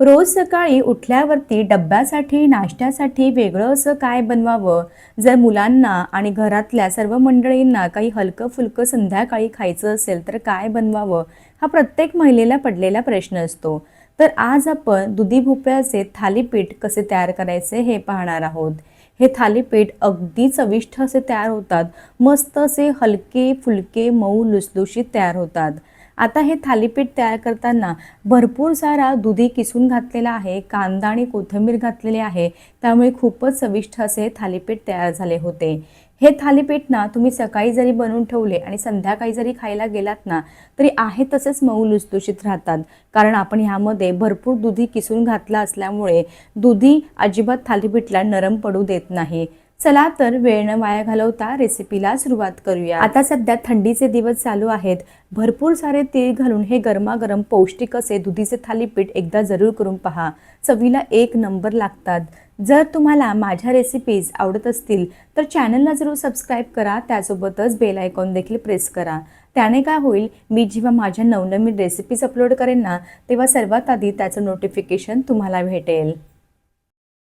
रोज सकाळी उठल्यावरती डब्यासाठी नाश्त्यासाठी वेगळं असं काय बनवावं? जर मुलांना आणि घरातल्या सर्व मंडळींना काही हलकं फुलकं संध्याकाळी खायचं असेल तर काय बनवावं? हा प्रत्येक महिलेला पडलेला प्रश्न असतो. तर आज आपण दुधी भोपळ्याचे थालीपीठ कसे तयार करायचे हे पाहणार आहोत. हे थालीपीठ अगदी चविष्ट असे तयार होतात. मस्त असे हलके फुलके मऊ लुसलुशीत तयार होतात. आता हे थालीपीठ तयार करताना भरपूर सारा दुधी किसून घातलेला आहे कांदा आणि कोथिंबीर घातलेली आहे. त्यामुळे खूपच चविष्ट असे थालीपीठ तयार झाले होते. हे थालीपीठ ना तुम्ही सकाळी जरी बनवून ठेवले आणि संध्याकाळी जरी खायला गेलात ना तरी आहे तसेच मऊ लुसलुशीत राहतात. कारण आपण ह्यामध्ये भरपूर दुधी किसून घातला असल्यामुळे दुधी अजिबात थालीपीठला नरम पडू देत नाही. चला तर वेळ न वाया घालवता रेसिपीला सुरुवात करूया. आता सध्या थंडीचे दिवस चालू आहेत. भरपूर सारे तीळ घालून हे गरमागरम पौष्टिक असे दुधीचे थालीपीठ एकदा जरूर करून पहा. चवीला एक नंबर लागतात. जर तुम्हाला माझ्या रेसिपीज आवडत असतील तर चॅनलला जरूर सबस्क्राईब करा. त्यासोबतच बेल आयकॉन देखील प्रेस करा. त्याने काय होईल मी जेव्हा माझ्या नवनवीन रेसिपीज अपलोड करेन ना तेव्हा सर्वात आधी त्याचं नोटिफिकेशन तुम्हाला भेटेल.